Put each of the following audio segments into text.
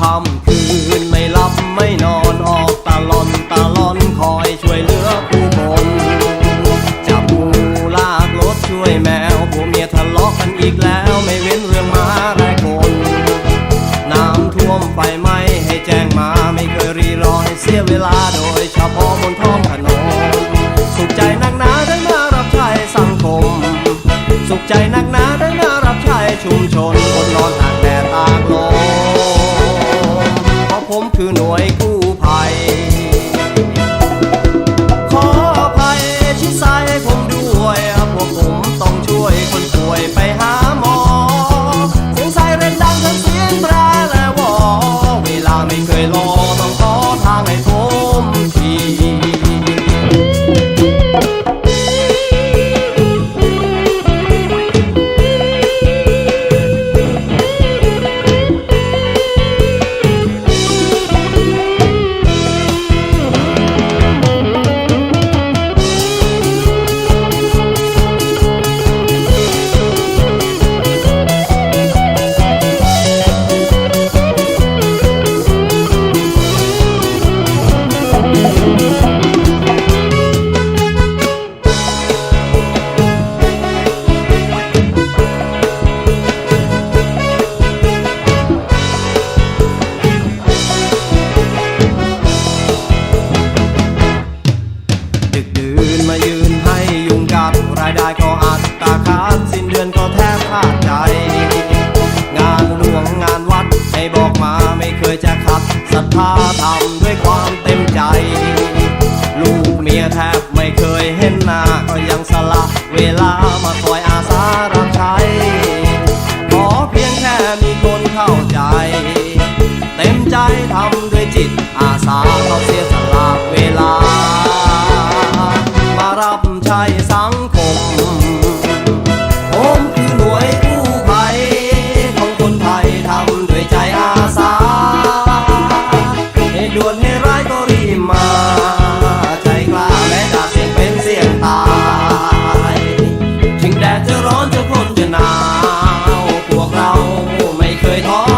ค่ำคืนไม่ล่ำไม่นอนออกตาลอนตาลอนคอยช่วยเหลือผู้คนจับงูลากรถช่วยแมวผัวเมียทะเลาะกันอีกแล้วไม่เว้นเรื่องมาและคนน้ำท่วมไฟไหม้ให้แจ้งมาไม่เคยรีรอให้เสียเวลาโดยเฉพาะบนท้องถนนสุขใจนักหนาได้มารับใช้สังคม สุขใจนักหนาได้มารับใช้ชุมชน ไม่เคยจะขัดศรัทธาทำด้วยความเต็มใจ ลูกเมียแทบไม่เคยเห็นหน้าก็ยังสละเวลามาคอยอาสารับใช้ขอเพียงแค่มีคนเข้าใจ เต็มใจทำด้วยจิตอาสาเขาเสียสละเวลา มารับใช้สังคมผม ไ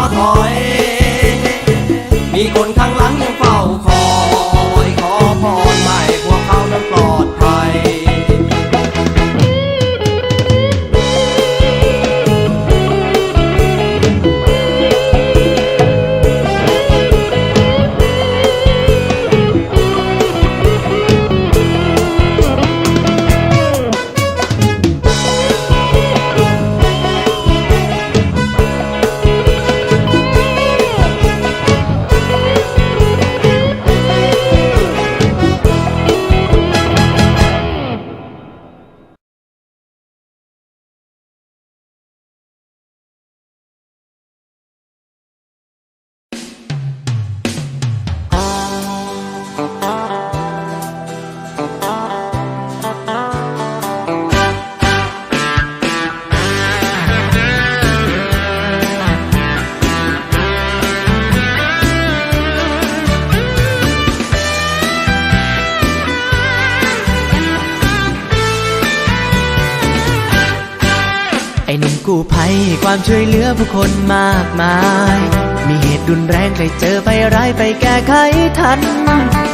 กู้ภัยความช่วยเหลือผู้คนมากมาย มีเหตุรุนแรงใครเจอไปร้ายไปแก้ไขทัน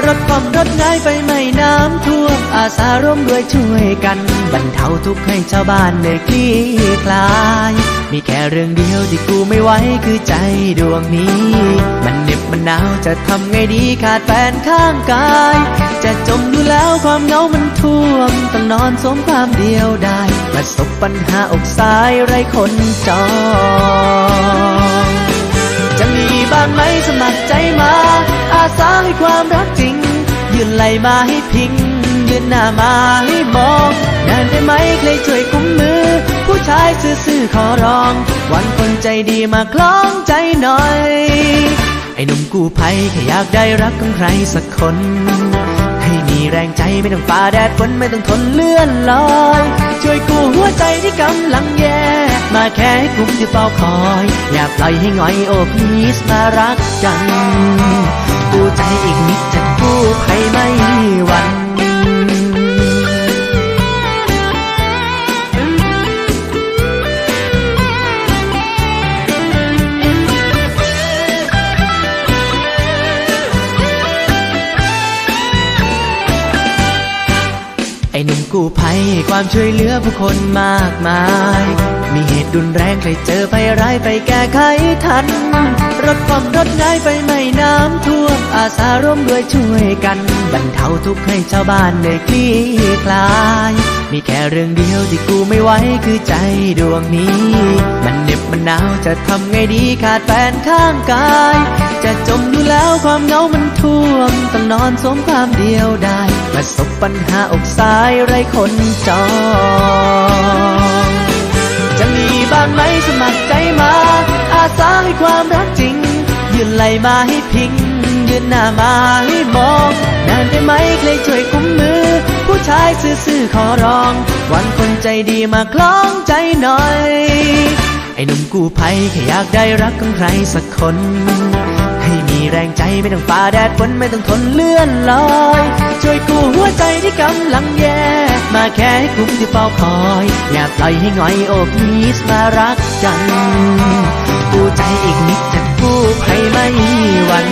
รถความรถง่ายไปไม่น้ำท่วมอาสาร่วมด้วยช่วยกัน บรรเทาทุกข์ให้ชาวบ้านได้คลี่คลาย มีแค่เรื่องเดียวที่กูไม่ไหวคือใจดวงนี้ มันหนาวจะทำไงดีขาดแฟนข้างกาย จะจมอยู่แล้วความเหงามันท่วมต้องนอนสมความเดียวได้ประสบปัญหาอกสายไรคนจองจะมีบ้างไหมสมัครใจมา อาสาให้ความรักจริง ยืนไหลมาให้พิง ยืนหน้ามาให้มองนานได้ไหมใครช่วยกุมมือ ผู้ชายซื่อๆขอร้อง วันคนใจดีมาคล้องใจหน่อย อ้หนุ่มกู้ภัยแค่อยากได้รักของใครสักคน ให้มีแรงใจไม่ต้องฝ่าแดดฝนไม่ต้องทนเลื่อนลอย ช่วยกู้หัวใจที่กำลังแย่ มาแค่ให้กลุ่มที่เฝ้าคอย อย่าปล่อยให้ง่อยโอ้พีสมารักกันกู้ใจอีกนิดจะกู้ภัยไม่หวัน กู้ภัยให้ความช่วยเหลือผู้คนมากมาย มีเหตุรุนแรงใครเจอภัยร้ายไปแก้ไขทัน รถความรถง่ายไฟไม้น้ำท่วม อาสาร่วมด้วยช่วยกันบรรเทาทุกข์ให้ชาวบ้านได้คลี่คลาย มีแค่เรื่องเดียวที่กูไม่ไหวคือใจดวงนี้ มันเหน็บมันหนาวจะทำไงดีขาดแฟนข้างกาย จะจมอยู่แล้วความเหงามันท่วมต้องนอนสมความเดียวได้ ประสบปัญหาอกสายไรคนจอง จะมีบ้างไหมสมัครใจมา อาสาให้ความรักจริง ยืนไหลมาให้พิง ยืนหน้ามาให้มองนานได้ไหมใครช่วยกุมมือ ผู้ชายซื่อๆขอร้อง วันคนใจดีมาคล้องใจหน่อย ไอ้หนุ่มกู้ภัยแค่อยากได้รักของใครสักคน ให้มีแรงใจไม่ต้องฝ่าแดดฝนไม่ต้องทนเลื่อนลอยช่วยกู้หัวใจที่กำลังแย่ มาแค่ให้กลุ่มที่เฝ้าคอย อย่าปล่อยให้หงอยโอบนีสมารักกันกู้ใจอีกนิดจะกู้ใครไม่หวั่น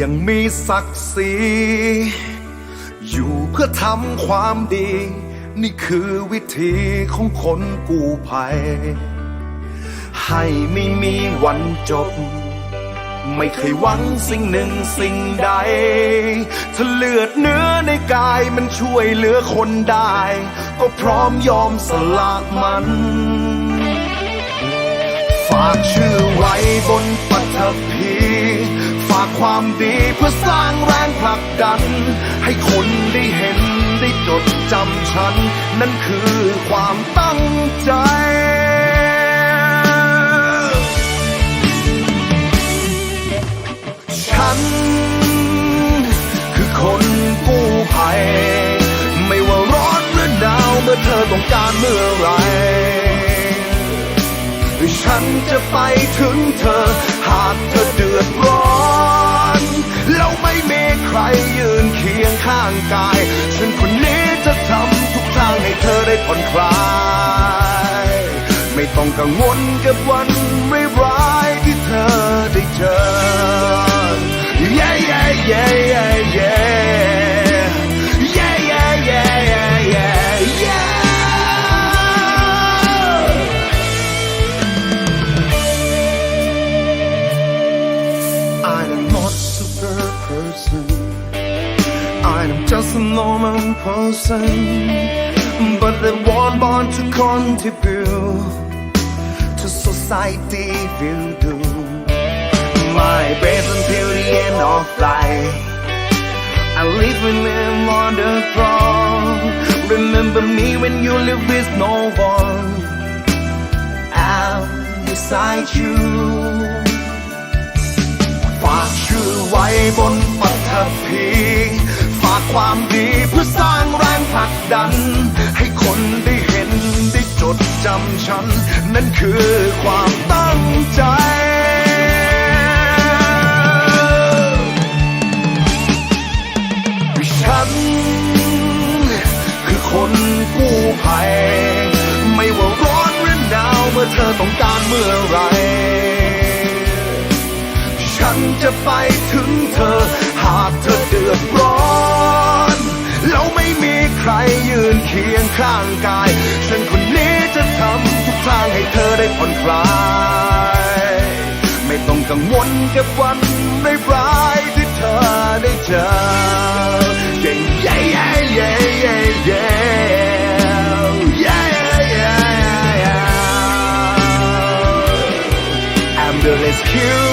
ยังมีศักดิ์ศรีอยู่เพื่อทำความดี นี่คือวิธีของคนกู้ภัย ให้ไม่มีวันจบ ไม่เคยหวังสิ่งหนึ่งสิ่งใด ถ้าเลือดเนื้อในกายมันช่วยเหลือคนได้ ก็พร้อมยอมสละมันฝากชื่อไว้บนปฐพีากความดีเพื่อสร้างแรงผลักดัน ให้คนได้เห็นได้จดจำฉัน นั่นคือความตั้งใจฉัน คือคนกู้ภัย ไม่ว่าร้อนหรือหนาวเมื่อเธอต้องการเมื่อไร ฉันจะไปถึงเธอ หากเธอดื ใครยืนเคียงข้างกาย ฉันคนนี้จะทำทุกทางให้เธอได้ผ่อนคลาย ไม่ต้องกังวลกับวันไม่ร้ายที่เธอได้เจอ yeah yeah yeah yeah yeah yeah yeah yeah yeah yeah I'm not a super person. I'm just a normal person, but the one born to contribute to society will do. My until the end of life. I live in a wonderful. Remember me when you live with no one. I'm beside you. ือไว้บนปฐพีฝากความดีเพื่อสร้างแรงผลักดัน ให้คนได้เห็นได้จดจำฉัน นั่นคือความตั้งใจฉันคือคนกู้ภัย ไม่ว่าร้อนหรือหนาวเมื่อเธอต้องการเมื่อไร จะไปถึงเธอ หากเธอเดือดร้อนแล้วไม่มีใครยืนเคียงข้างกาย ฉันคนนี้จะทำทุกทางให้เธอได้ผ่อนคลาย ไม่ต้องกังวลกับวันร้ายที่เธอธอ yeah yeah yeah yeah yeah yeah yeah yeah yeah I'm the rescue